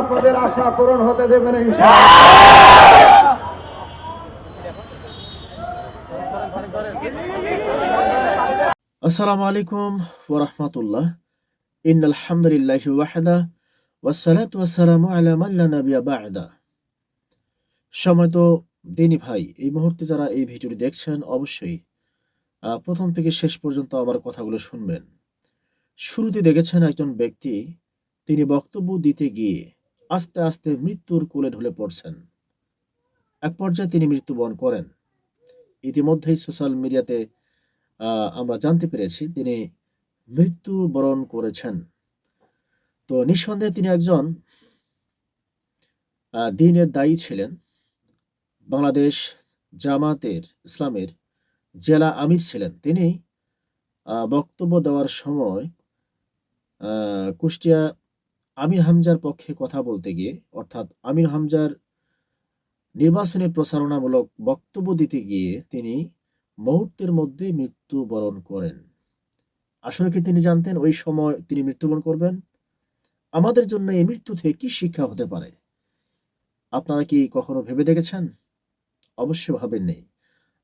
আপনাদের আশা পূরণ হতে দেবেন ইনশাআল্লাহ। আসসালামু আলাইকুম ওরহমতুল্লাহ ইন আলহামদুলিল্লাহ ওয়াহদা ওয়াসালাতু ওয়াসালামু আলা মান লা নাবিয়া বা'দা। সময়ত দিনী ভাই, এই মুহূর্তে যারা এই ভিডিওটি দেখছেন, অবশ্যই প্রথম থেকে শেষ পর্যন্ত আমার কথাগুলো শুনবেন। শুরুতে দেখেছেন একজন ব্যক্তি, তিনি বক্তব্য দিতে গিয়ে আস্তে আস্তে মৃত্যুর কোলে ঢলে পড়ছেন। এক পর্যায়ে তিনি মৃত্যুবরণ করেন। ইতিমধ্যেই সোশ্যাল মিডিয়াতে আমরা জানতে পেরেছি তিনি মৃত্যুবরণ করেছেন। তো নিঃসন্দেহে তিনি একজন দিনের দায়ী ছিলেন। বাংলাদেশ জামাতের ইসলামের জেলা আমির ছিলেন। তিনি বক্তব্য দেওয়ার সময় কুষ্টিয়া আমির হামজার পক্ষে কথা বলতে গিয়ে, অর্থাৎ আমির হামজার নির্বাচনী প্রচারণামূলক বক্তব্য দিতে গিয়ে তিনি মুহূর্তের মধ্যে মৃত্যুবরণ করেন। আসলে কি তিনি জানতেন ওই সময় তিনি মৃত্যুবরণ করবেন? আমাদের জন্য এই মৃত্যু থেকে কি শিক্ষা হতে পারে? আপনারা কি কখনো ভেবে দেখেছেন? অবশ্য ভাবেন নেই।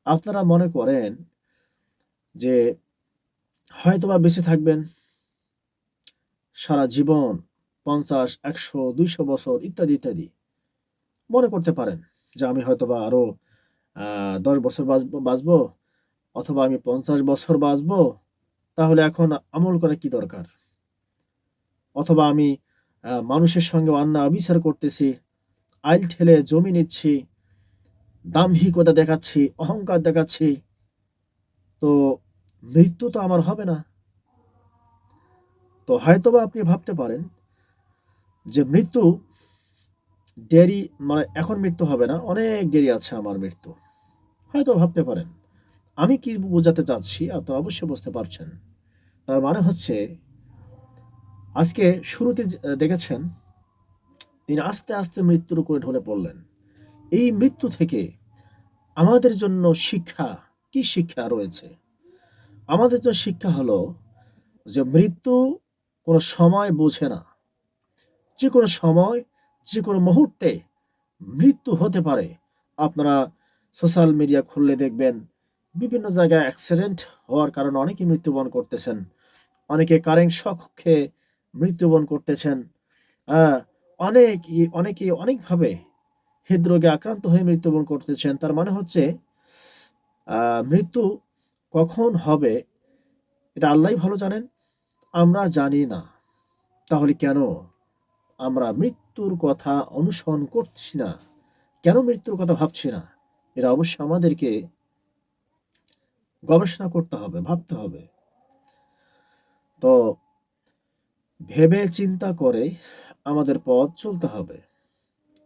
আপনারা মনে করেন যে হয়তোবা বেঁচে থাকবেন। সারা জীবন পঞ্চাশ একশো দুইশো বছর ইত্যাদি ইত্যাদি। মনে করতে পারেন যে আমি হয়তোবা আরও আহ, দশ বছর বাঁচবো বাঁচবো অথবা আমি পঞ্চাশ বছর বাঁচবো তাহলে এখন আমল করা কি দরকার? অথবা আমি মানুষের সঙ্গে অন্যায় অবিচার করতেছি আইল ঠেলে জমি নিচ্ছি দাম্ভিকতা দেখাচ্ছি অহংকার দেখাচ্ছি তো মৃত্যু তো আমার হবে না। তো হয়তোবা আপনি ভাবতে পারেন যে মৃত্যু, দেরি মানে এখন মৃত্যু হবে না, অনেক দেরি আছে আমার মৃত্যু। হয়তো ভাবতে পারেন, আমি কি বোঝাতে চাচ্ছি আপনারা অবশ্যই বুঝতে পারছেন। তার মানে হচ্ছে, আজকে শুরুতে দেখেছেন, তিনি আস্তে আস্তে মৃত্যুর করে ঢলে পড়লেন। এই মৃত্যু থেকে আমাদের জন্য শিক্ষা, কি শিক্ষা রয়েছে? আমাদের জন্য শিক্ষা হলো যে মৃত্যু কোনো সময় বোঝে না। যে কোনো সময় যে কোনো মুহূর্তে মৃত্যু হতে পারে। আপনারা সোশ্যাল মিডিয়া খুললে দেখবেন বিভিন্ন জায়গায় অ্যাক্সিডেন্ট হওয়ার কারণে অনেকে মৃত্যুবরণ করতেছেন। অনেকে কারেন্ট শক খেয়ে মৃত্যুবরণ করতেছেন। অনেক অনেকে অনেকভাবে হৃদরোগে আক্রান্ত হয়ে মৃত্যুবরণ করতেছেন। তার মানে হচ্ছে মৃত্যু কখন হবে এটা আল্লাহ ভালো জানেন, আমরা জানি না। তাহলে কেন? আমরা মৃত্যুর কথা অনুসরণ করছি না। কেন মৃত্যুর কথা ভাবছি না? এটা অবশ্যই আমাদেরকে গবেষণা করতে হবে, ভাবতে হবে। তো ভেবে চিন্তা করে আমাদের পথ চলতে হবে।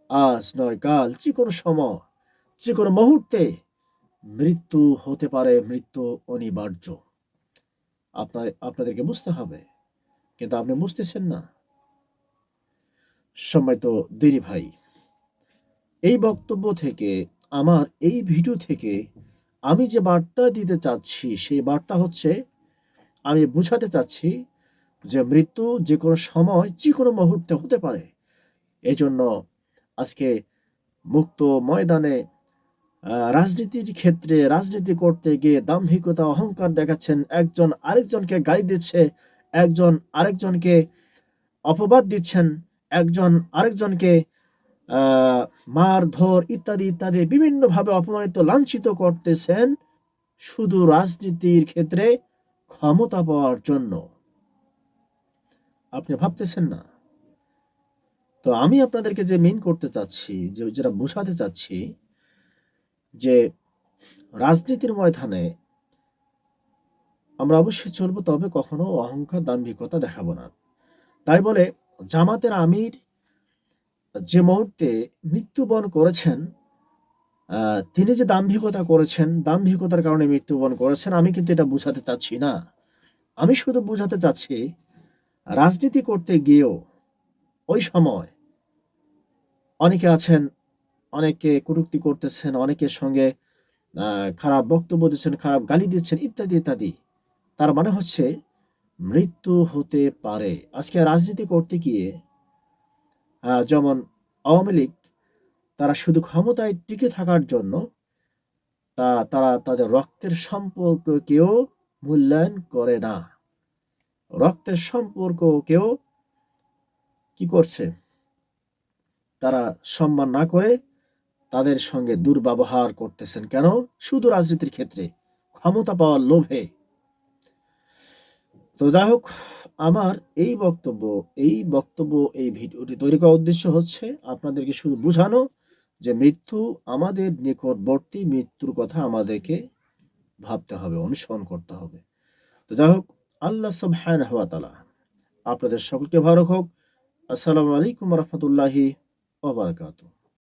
আজ নয় কাল, যে কোনো সময়, যে কোনো মুহূর্তে মৃত্যু হতে পারে, মৃত্যু অনিবার্য। আপনার, আপনাদেরকে বুঝতে হবে। কিন্তু আপনি বুঝতেছেন না। সময় তো দেরি ভাই, এই বক্তব্য থেকে, আমার এই ভিডিও থেকে আমি যে বার্তা দিতে চাচ্ছি, সেই বার্তা হচ্ছে, আমি বুঝাতে চাচ্ছি যে মৃত্যু যে কোনো সময়, যে কোনো মুহূর্তে হতে পারে। এই জন্য আজকে মুক্ত ময়দানে রাজনীতির ক্ষেত্রে, রাজনীতি করতে গিয়ে দাম্ভিকতা, অহংকার দেখাচ্ছেন একজন আরেকজনকে গাড়ি দিচ্ছে, একজন আরেকজনকে অপবাদ দিচ্ছেন। একজন আরেকজনকে মারধর ইত্যাদি ইত্যাদি বিভিন্নভাবে অপমানিত, লাঞ্ছিত করতেছেন শুধু রাজনীতির ক্ষেত্রে ক্ষমতা পাওয়ার জন্য। আপনি ভাবতেছেন না? তো আমি আপনাদেরকে যে মিন করতে চাচ্ছি, যে যেটা বোঝাতে চাচ্ছি, যে রাজনীতির ময়দানে আমরা অবশ্যই চলবো, তবে কখনো অহংকার, দাম্ভিকতা দেখাবো না। তাই বলে জামাতের আমির যে মুহূর্তে মৃত্যুবরণ করেছেন তিনি যে দাম্ভিকতা করেছেন, দাম্ভিকতার কারণে মৃত্যুবরণ করেছেন, আমি কিন্তু এটা বোঝাতে চাচ্ছি না। আমি শুধু বোঝাতে চাচ্ছি, রাজনীতি করতে গিয়েও ওই সময় অনেকে আছেন, অনেকে কটূক্তি করতেছেন, অনেকের সঙ্গে খারাপ বক্তব্য দিচ্ছেন, খারাপ গালি দিচ্ছেন, ইত্যাদি ইত্যাদি। তার মানে হচ্ছে মৃত্যু হতে পারে। আজকে রাজনীতি করতে গিয়ে যেমন আওয়ামী লীগ, তারা শুধু ক্ষমতায় টিকে থাকার জন্য, তা, তারা তাদের রক্তের সম্পর্ককেও মূল্যায়ন করে না। রক্তের সম্পর্ককেও কি করছে? তারা সম্মান না করে তাদের সঙ্গে দুর্ব্যবহার করতেছেন কেন? শুধু রাজনীতির ক্ষেত্রে ক্ষমতা পাওয়ার লোভে তো যাই হোক, আমার এই বক্তব্য এই বক্তব্য, এই ভিডিওটি তৈরি করার উদ্দেশ্য হচ্ছে আপনাদেরকে শুধু বোঝানো যে মৃত্যু আমাদের নিকটবর্তী মৃত্যুর কথা আমাদেরকে ভাবতে হবে, অনুসরণ করতে হবে। তো যাই হোক, আল্লাহ সুবহানাহু ওয়া তাআলা আপনাদের সকলকে ভালো হোক আসসালামু আলাইকুম রহমতুল্লাহি ওয়া বারাকাতুহু।